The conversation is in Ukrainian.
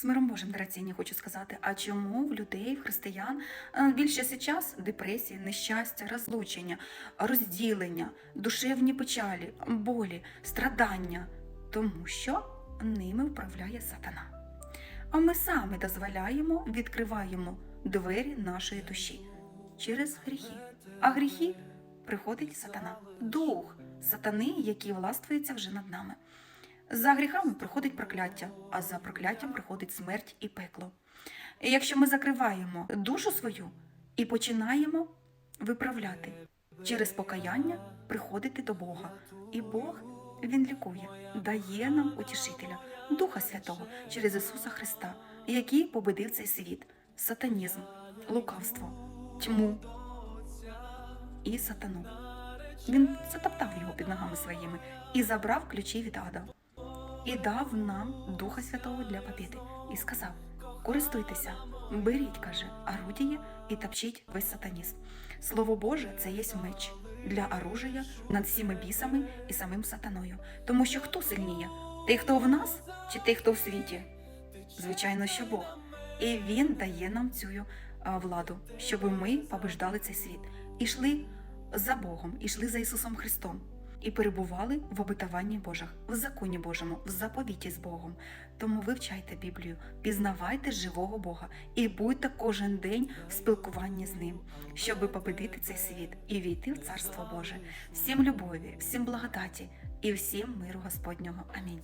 З миром Божим, драгоцінні, хочу сказати, а чому в людей, в християн е, більше час депресії, нещастя, розлучення, розділення, душевні печалі, болі, страдання? Тому що ними вправляє сатана. А ми самі дозволяємо, відкриваємо двері нашої душі через гріхи. А гріхи приходить сатана, дух сатани, який властвується вже над нами. За гріхами приходить прокляття, а за прокляттям приходить смерть і пекло. І якщо ми закриваємо душу свою і починаємо виправляти через покаяння, приходити до Бога, і Бог він лікує, дає нам утішителя, Духа Святого через Ісуса Христа, який победив цей світ, сатанізм, лукавство, тьму і сатану. Він затоптав його під ногами своїми і забрав ключі від ада. І дав нам Духа Святого для побіди. І сказав: користуйтеся, беріть, каже, орудіє і топчіть весь сатанізм. Слово Боже, це є меч для оружия над всіми бісами і самим сатаною. Тому що хто сильніє? Той, хто в нас, чи той, хто в світі? Звичайно, що Бог. І Він дає нам цю владу, щоб ми побеждали цей світ. І йшли за Богом, і йшли за Ісусом Христом. І перебували в обетованні Божих, в законі Божому, в заповіті з Богом. Тому вивчайте Біблію, пізнавайте живого Бога і будьте кожен день в спілкуванні з ним, щоби победити цей світ і війти в Царство Боже. Всім любові, всім благодаті і всім миру Господнього. Амінь.